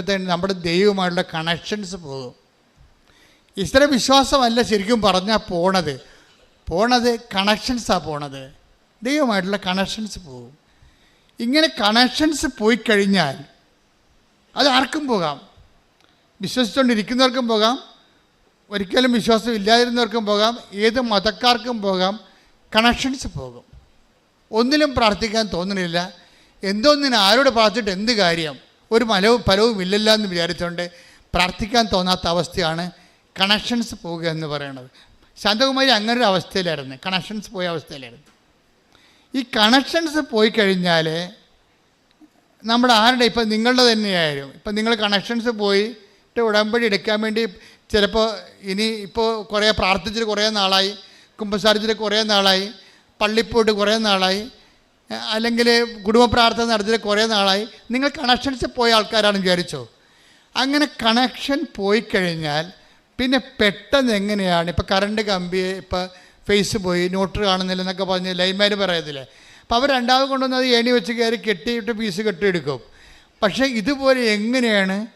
തന്നെ നമ്മുടെ ദൈവമായിട്ടുള്ള കണക്ഷൻസ് പോകും. ഇത്ര വിശ്വാസമല്ല ശരിക്കും പറഞ്ഞാൽ പോണത്. പോണത് കണക്ഷൻസാണ് പോണത്. ദൈവമായിട്ടുള്ള കണക്ഷൻസ് പോകും. ഇങ്ങനെ കണക്ഷൻസ് പോയി കഴിഞ്ഞാൽ അത് ആർക്കും പോകാം. വിശ്വസിച്ചുകൊണ്ടിരിക്കുന്നവർക്കും പോകാം. ഒരിക്കലും വിശ്വാസം ഇല്ലാതിരുന്നവർക്കും പോകാം. ഏത് മതക്കാർക്കും പോകാം. കണക്ഷൻസ് പോകും. ഒന്നിലും പ്രാർത്ഥിക്കാൻ തോന്നണില്ല. എന്തോന്നിന് ആരോട് പ്രാർത്ഥിച്ചിട്ട് എന്ത് കാര്യം? ഒരു മലവും ഫലവും ഇല്ലല്ല എന്ന് വിചാരിച്ചുകൊണ്ട് പ്രാർത്ഥിക്കാൻ തോന്നാത്ത അവസ്ഥയാണ് കണക്ഷൻസ് പോവുക എന്ന് പറയുന്നത് ശാന്തകുമാരി അങ്ങനെ ഒരു അവസ്ഥയിലായിരുന്നു. കണക്ഷൻസ് പോയ അവസ്ഥയിലായിരുന്നു. ഈ കണക്ഷൻസ് പോയി കഴിഞ്ഞാൽ നമ്മുടെ ആരുടെ? ഇപ്പം നിങ്ങളുടെ തന്നെയായാലും. ഇപ്പം നിങ്ങൾ കണക്ഷൻസ് പോയിട്ട് ഉടമ്പടി എടുക്കാൻ വേണ്ടി ചിലപ്പോൾ ഇനി ഇപ്പോൾ കുറേ പ്രാർത്ഥിച്ചിട്ട് കുറേ നാളായി കുമ്പസാരിച്ചിട്ട് കുറേ നാളായി പള്ളിപ്പോട്ട് കുറേ നാളായി അല്ലെങ്കിൽ കുടുംബ പ്രാർത്ഥന നടത്തിയിട്ട് കുറേ നാളായി. നിങ്ങൾ കണക്ഷൻസ് പോയ ആൾക്കാരാണെന്ന് വിചാരിച്ചോ? അങ്ങനെ കണക്ഷൻ പോയി കഴിഞ്ഞാൽ പിന്നെ പെട്ടെന്ന് എങ്ങനെയാണ്? ഇപ്പോൾ കറണ്ട് കമ്പി ഇപ്പോൾ ഫേസ് പോയി നോട്ടർ കാണുന്നില്ല എന്നൊക്കെ പറഞ്ഞ് ലൈൻമാർ പറയത്തില്ലേ? അപ്പോൾ അവർ രണ്ടാമത് കൊണ്ടുവന്ന് അത് ഏണി വെച്ച് കയറി കെട്ടിയിട്ട് പീസ് കെട്ടിയെടുക്കും. പക്ഷേ ഇതുപോലെ എങ്ങനെയാണ്?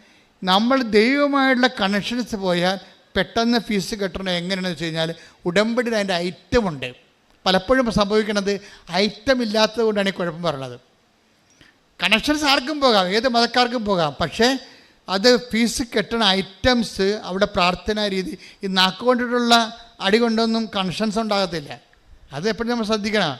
നമ്മൾ ദൈവമായിട്ടുള്ള കണക്ഷൻസ് പോയാൽ പെട്ടെന്ന് ഫീസ് കെട്ടണം എങ്ങനെയാണെന്ന് വെച്ച് കഴിഞ്ഞാൽ ഉടമ്പടിയിൽ അതിന്റെ ഐറ്റം ഉണ്ട്. പലപ്പോഴും സംഭവിക്കുന്നത് ഐറ്റം ഇല്ലാത്തത് കൊണ്ടാണ് ഈ കുഴപ്പം പറയുന്നത് കണക്ഷൻസ് ആർക്കും പോകാം ഏത് മതക്കാർക്കും പോകാം. പക്ഷേ അത് ഫീസ് കെട്ടണ ഐറ്റംസ് അവിടെ പ്രാർത്ഥനാ രീതി ഈ നാക്കുകൊണ്ടിട്ടുള്ള അടി കൊണ്ടൊന്നും കണക്ഷൻസ് ഉണ്ടാകത്തില്ല. അത് എപ്പോഴും നമ്മൾ ശ്രദ്ധിക്കണം.